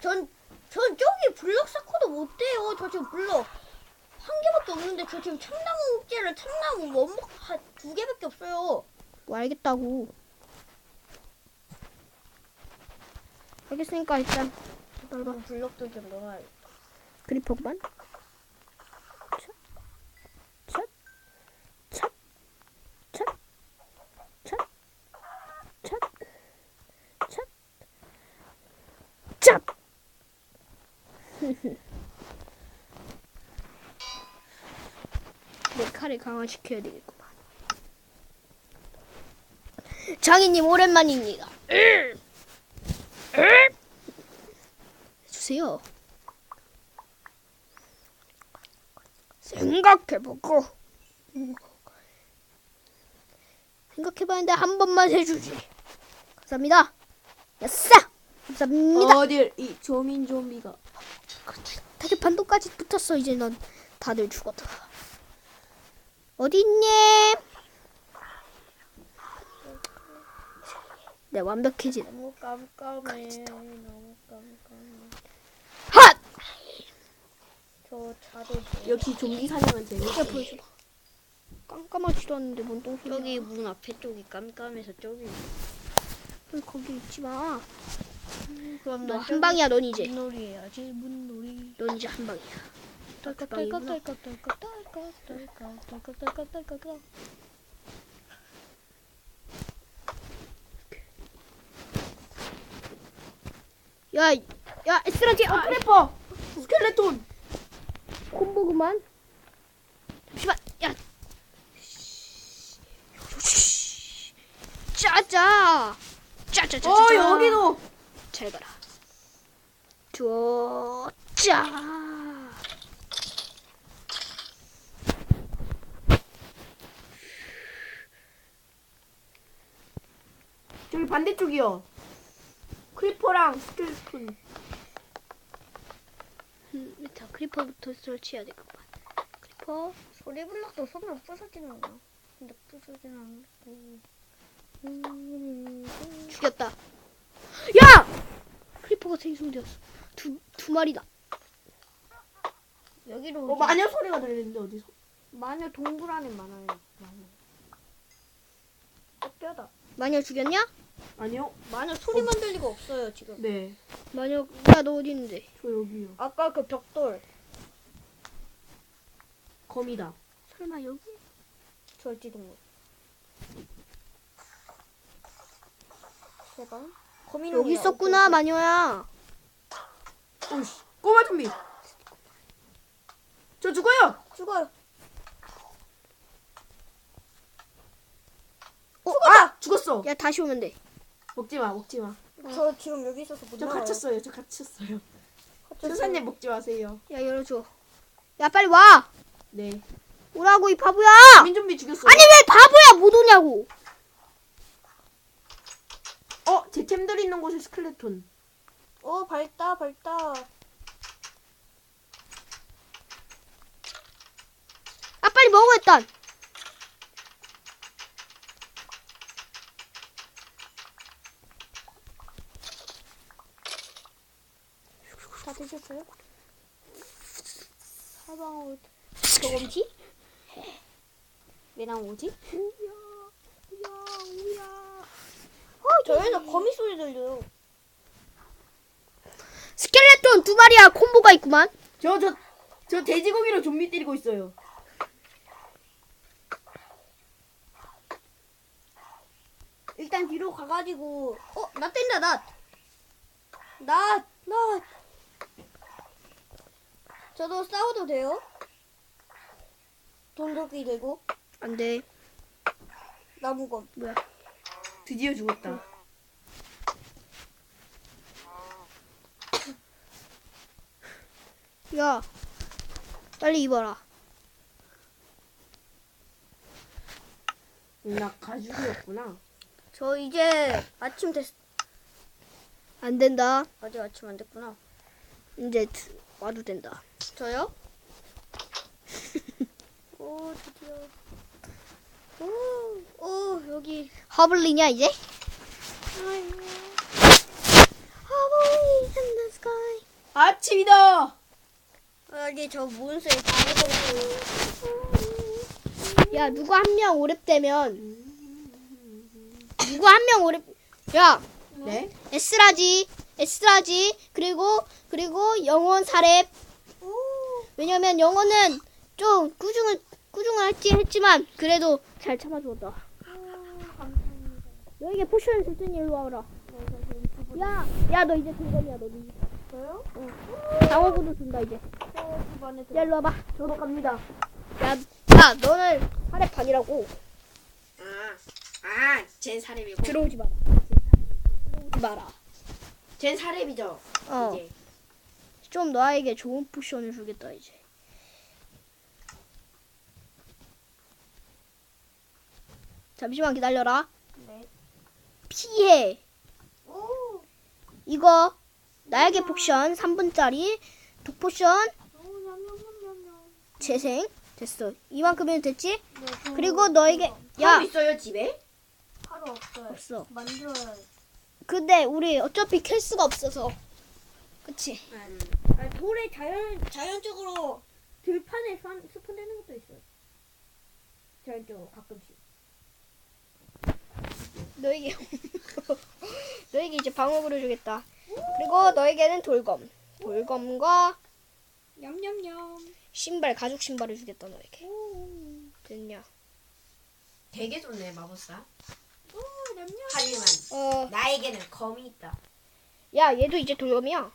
전, 전 저기 블럭 쌓고도 못 돼요. 저 지금 블럭 한 개밖에 없는데 저 지금 참나무 옥재를 참나무 원목 한 두 개밖에 없어요. 뭐 알겠다고. 알겠으니까 일단 그럼 블럭도 좀 넣어야 그리퍼만. 내 칼을 강화시켜야 되겠구만. 장인님 오랜만입니다. 해주세요. 생각해보고 생각해봤는데 한 번만 해주지. 감사합니다. 야싸! 감사합니다. 어딜 이 조민 좀비가 다들 반도까지 붙었어. 이제 넌 다들 죽었다. 어디 있니? 네 완벽해진. 너무 깜깜해. 너무 깜깜해. 핫! 저 자도 역시 좀비 사냥은 야 재밌어. 보여줘봐. 깜깜하지도 않는데 뭔 똥소리야. 저기 문 앞에 쪽이 깜깜해서 저기. 왜 거기 있지 마. 그럼 너 한 방이야 넌 이제. 문놀이 해야지 문놀이. 넌 이제 한 방이야. 딸깍 방이구나. 딸깍 딸깍 딸깍 딸깍 떨고 떨고 떨고 떨고 떨고 떨고 야, 야, 쓰러지, 어, 크래퍼! 스켈레톤! 콤보 그만. 잠시만, 야! 짜짜! 짜짜짜짜! 어, 여기도! 잘 가라. 좋아, 짜! 저기 반대쪽이요. 크리퍼랑 스켈레톤. 음, 일단 크리퍼부터 설치해야 되겠구만. 크리퍼. 소리 불렀도 손으로 부서지는 거. 근데 부서지는 않고. 음, 죽였다. 야! 크리퍼가 생성되었어. 두, 두 마리다. 여기로 어 마녀 소리가 들리는데 어디서? 마녀 동굴 안에 많아요. 마녀. 뼈다. 마녀 죽였냐? 아니요. 마녀 소리만 들리고 없어요 지금. 네. 마녀, 야, 너 어디 있는데? 저 여기요. 아까 그 벽돌 거미다. 설마 여기? 절지동물. 대박. 거미는 여기 있었구나, 마녀야. 오씨 꼬마 좀비. 저 죽어요. 죽어요. 어, 아 죽었어. 야, 다시 오면 돼. 먹지 마 먹지 마. 저 지금 여기 있어서 못 저 나와요. 갇혔어요. 저 갇혔어요. 갇혔어요. 선생님 먹지 마세요. 야, 열어줘. 야, 빨리 와! 네. 오라고, 이 바보야! 민 좀비 죽였어요. 아니, 왜 바보야! 못 오냐고! 어, 제 템들 있는 곳에 스켈레톤. 어 밝다 밝다. 아, 빨리 먹어, 일단! 다 드셨어요? 사방울. 저검지? 왜 나오지? 우야, 우야, 우야. 어 저기서 거미 소리 들려요. 스켈레톤 두 마리야, 콤보가 있구만. 저, 저, 저 돼지고기로 좀비 때리고 있어요. 일단 뒤로 가가지고 어나 뗀다 낫. 낫 낫. 저도 싸워도 돼요? 돌도끼 들고 안 돼. 나무검. 뭐야. 드디어 죽었다. 야, 빨리 입어라. 나 가죽이었구나. 저 이제 아침 됐. 안 된다. 아직 아침 안 됐구나. 이제 드- 와도 된다. 저요? 오 드디어. 오, 오 여기. 허블리냐, 이제? 허블리 in the sky. 아침이다. 여기 저 몬스에 당해버렸어요. 야 누구 한 명 오랩되면 누구 한 명 오랩 야 네? 에스라지 에스라지. 그리고 그리고 영혼 사랩 왜냐면 영혼은 좀 꾸중을 꾸중을 했지 했지만 그래도 잘 참아줬다. 너에게 포션 줄 테니 일로 와라. 야 야 너 이제 등검이야 너 이제. 저요? 방어구도 준다 이제. 야 일로 와봐. 저도 갑니다. 야, 야 너는 사랩 반이라고. 아, 아, 젠 사렙이고. 들어오지 마라. 들어오지 마라 젠 사렙이죠. 어. 이제. 좀 너에게 좋은 포션을 주겠다 이제. 잠시만 기다려라. 네. 피해. 오. 이거 나에게 포션 3분짜리 독 포션 오, 냠냠냠냠냠. 재생 됐어. 이만큼이면 됐지? 네, 저 그리고 너에게 야 야 있어요 집에? 하루 없어요. 없어. 만들어야 돼. 근데 우리 어차피 캘 수가 없어서. 그치? 아, 돌에 자연 자연적으로 들판에 산, 스폰되는 것도 있어요. 자연적으로 가끔씩. 너에게 너에게 이제 방어구를 주겠다. 그리고 너에게는 돌검. 돌검과 냠냠냠. 신발 가죽 신발을 주겠다 너에게. 오. 됐냐? 되게 좋네 마법사. 오, 냠냠. 하지만 어, 나 에게는 검이 있다. 야 얘도 이제 돌검이야.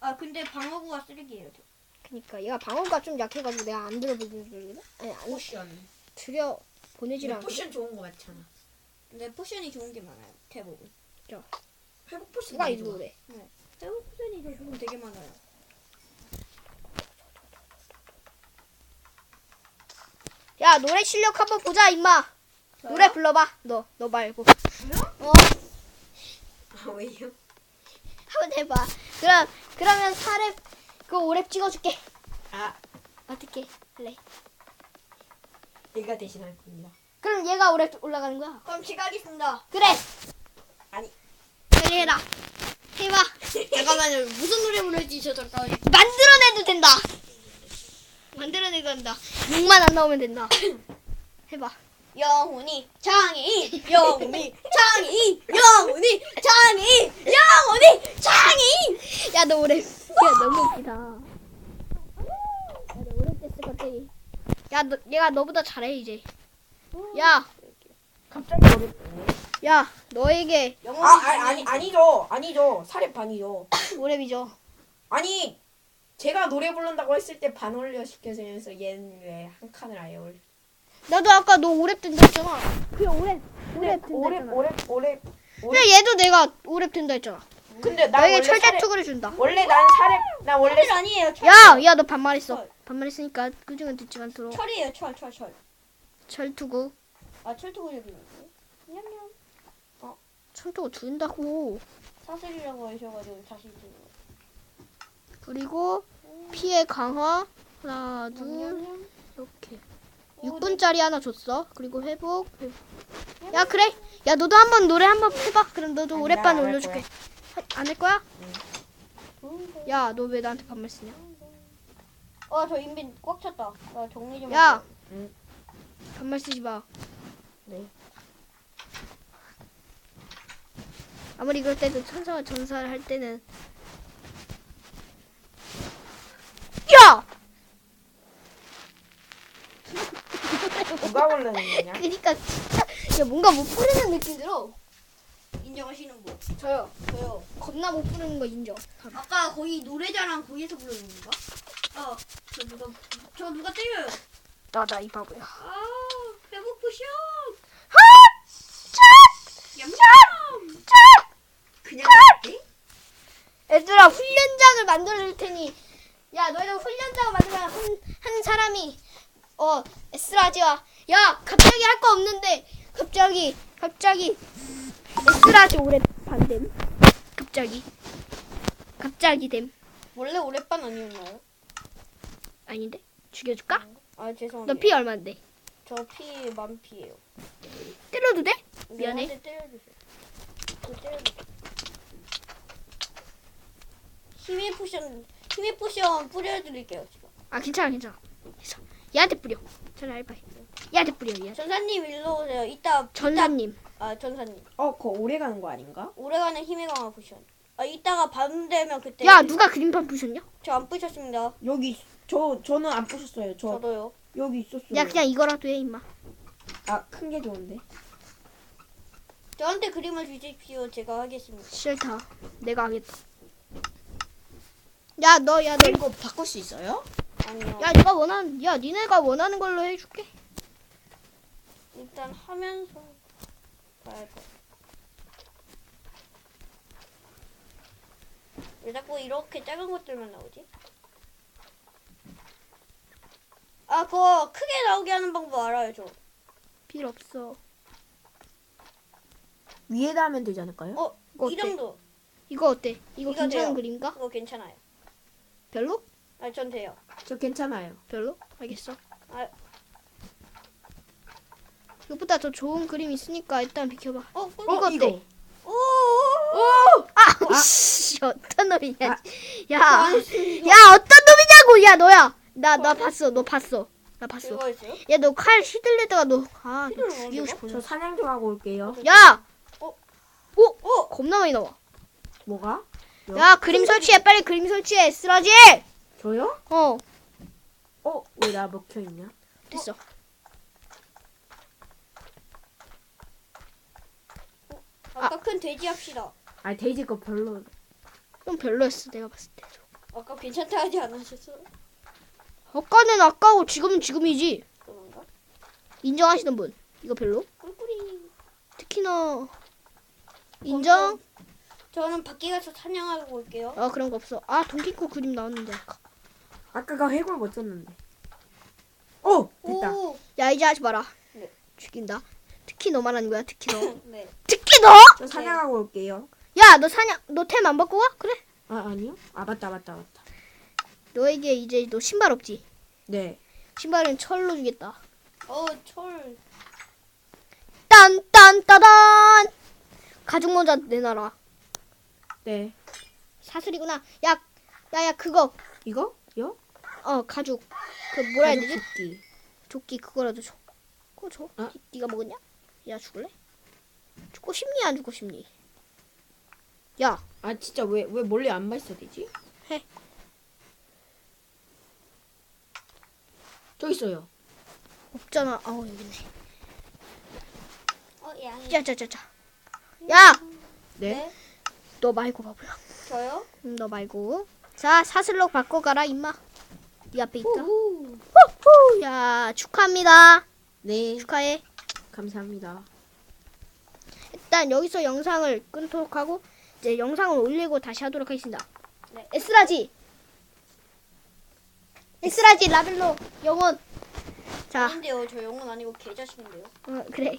아, 근데 방어구가 쓰레기예요. 저. 그니까 얘가 방어가 좀 약해가지고 내가 안 들어보는 줄거든. 아니 안 포션. 들여 보내질 않고. 포션 좋은 거 맞잖아. 근데 포션이 좋은 게 많아요. 대부분. 회복 포션. 누가 이거 좋아. 그래? 대부분 포션이 더 좋은 게 되게 많아요. 야 노래 실력 한번 보자 임마. 노래 불러봐. 너 너 말고. 어 아 왜요? 한번 해봐. 그럼 그러면 사랩 그 오랩 찍어줄게. 아 어떻게 할래? 내가 대신할 겁니다. 그럼 얘가 오랩 올라가는 거야. 그럼 제가 하겠습니다. 그래. 아니. 빨리 해라. 해봐. 잠깐만요. 무슨 노래 부를지 저 잠깐만요. 만들어내도 된다. 만들어내도 된다. 욕만 안 나오면 된다. 해봐. 영훈이 장애인 영훈이 장애인 영훈이 장애인 영훈이 장애인 야, 너 오래. 야, 너무 웃기다. 야, 너 오래 됐어, 갑자기. 야, 너, 얘가 너보다 잘해, 이제. 야, 갑자기 어렵네. 야, 너에게 아, 아 아니 아니죠 아니죠 사렙 반이죠. 오랩이죠. 아니 제가 노래 부른다고 했을 때 반 올려 시켜서 얘는 왜 한 칸을 아예 올려? 나도 아까 너 오랩 된다 했잖아. 그래, 오랩. 오랩 된다 오래 했잖아. 오래 오래 그래, 얘도 내가 오랩 된다 했잖아. 근데 나 너에게 원래 철제 투구를 준다. 원래 난 사렙 나 원래 철 아니에요. 철. 야, 야, 너 반말했어. 철. 반말했으니까 꾸준히 듣지 않도록. 철이에요. 철, 철, 철. 철 투구. 아, 철투구 얘기했는데. 냠냠. 철 투구 준다고. 사슬이라고 하셔가지고 다시 좀. 그리고 피해 강화. 하나, 둘. 이렇게. 6분짜리 하나 줬어. 그리고 회복. 회복. 야 그래. 야 너도 한번 노래 한번 해봐. 그럼 너도 나안할 올려줄게. 안 할 거야? 음. 야너 왜 나한테 반말 쓰냐? 어, 저 인벤 꽉 찼다. 나 정리 좀. 야. 응. 반말 쓰지 마. 네. 아무리 그럴 때도 천사와 전사를 할 때는 야! 부르는 거냐? 그니까 진짜 야 뭔가 못 부르는 느낌 들어. 인정하시는 분. 저요. 저요. 겁나 못 부르는 거 인정. 아까 거기 노래자랑 거기서 부르는 건가? 아, 저 누가, 저 누가 때려요. 나다 이 바보야. 아. 그냥 네? 얘들아 훈련장을 만들어 테니 야 너희들 훈련장을 만들면 한, 한 사람이 어 에스라지와 야 갑자기 할 거 없는데 갑자기 갑자기 에스라지 오래 반 됨 갑자기 갑자기 됨 원래 오랫반 아니었나요? 아닌데 죽여줄까? 아, 죄송합니다. 너 피 얼마인데? 저 피 만피예요. 때려도 돼? 네, 미안해. 한대 때려주세요. 저 때려주세요. 힘의 포션 힘의 포션 뿌려드릴게요 지금. 아 괜찮아 괜찮아. 그래서 얘한테 뿌려. 차라리 알바해. 얘한테 뿌려 얘. 전사님 일로 오세요. 이따 전사님. 이따, 아 전사님 어, 그거 오래 가는 거 아닌가? 오래가는 힘의 강화 포션. 아 이따가 밤 되면 그때 야 누가 그림판 부셨냐? 저안 뿌셨습니다. 여기 있- 저 저는 안 부셨어요. 저 저도요. 여기 있었어요. 야 그냥 이거라도 해 임마. 아, 큰 게 좋은데. 저한테 그림을 주십시오. 제가 하겠습니다. 싫다. 내가 하겠다. 야 너 야 너. 이거 바꿀 수 있어요? 아니요. 야 네가 원하는 야 니네가 원하는 걸로 해줄게. 일단 하면서 봐야 돼. 왜 자꾸 이렇게 작은 것들만 나오지? 아, 그거 크게 나오게 하는 방법 알아요, 저. 필요 없어. 위에다 하면 되지 않을까요? 어, 이거 이 어때? 정도. 이거 어때? 이거 이거 괜찮은 돼요. 그림인가? 그거 괜찮아요. 별로? 아, 전 돼요. 저 괜찮아요. 별로? 알겠어. 아, 이것보다 더 좋은 그림 있으니까 일단 비켜봐. 어, 이거 이거. 어때? 오! 아, 씨, 어떤 놈이냐? 아. 야, 야, 어떤 놈이냐고? 야, 너야. 나, 나 봤어. 너 봤어. 나 봤어. 이거 있어요? 야, 너 칼 휘둘리다가 너, 아, 너 죽이고? 싶어. 저 사냥 좀 하고 올게요. 야, 어? 오, 어? 겁나 많이 나와. 뭐가? 야, 그림 설치해. 빨리 그림 설치해. 쓰러지. 저요? 어, 어, 왜 나 먹혀 있냐? 됐어. 아까 큰 돼지 합시다. 아, 돼지 거 별로. 좀 별로였어. 내가 봤을 때. 아까 괜찮다 하지 않으셨어? 아까는 아까고 지금은 지금이지. 그런가? 인정하시는 분. 이거 별로? 꿀꿀이. 특히나 인정? 저는 밖에 가서 사냥하고 올게요. 아 그런 거 없어. 아 동키코 그림 나왔는데 아까. 아까가 해골 못 썼는데. 어, 됐다. 오! 야 이제 하지 마라. 네. 죽인다. 특히 너 말하는 거야. 특히 너. 네. 특히 너? 저 사냥하고 올게요. 야 너 사냥 너 템안 와? 그래. 아, 아니요? 아, 맞다, 맞다, 맞다. 너에게 이제 너 신발 없지? 네. 신발은 철로 주겠다. 어, 철. 딴딴 따단. 가죽 모자 내놔라. 네. 사슬이구나. 야, 야야 그거 이거? 요? 어 가죽 그 뭐라 해야 되지? 가죽조끼. 조끼 그거라도 줘. 그거 줘. 어? 니- 네가 먹었냐? 야 죽을래? 죽고 싶니 안 죽고 싶니? 야 아, 진짜 왜, 왜 멀리 안 발사되지? 해. 저 있어요. 없잖아. 아우 여기 있네. 어, 양이. 짜자자자. 야, 네. 너 말고 바보야. 저요? 음, 너 말고. 자 사슬로 바꿔가라 임마. 네 앞에 있다. 후후. 후후. 야 축하합니다. 네. 축하해. 감사합니다. 일단 여기서 영상을 끊도록 하고 이제 영상을 올리고 다시 하도록 하겠습니다. 네. 에스라지. 에스라지 라벨로 영원. 자, 아닌데요. 저 영혼 아니고 개자식인데요. 어, 그래.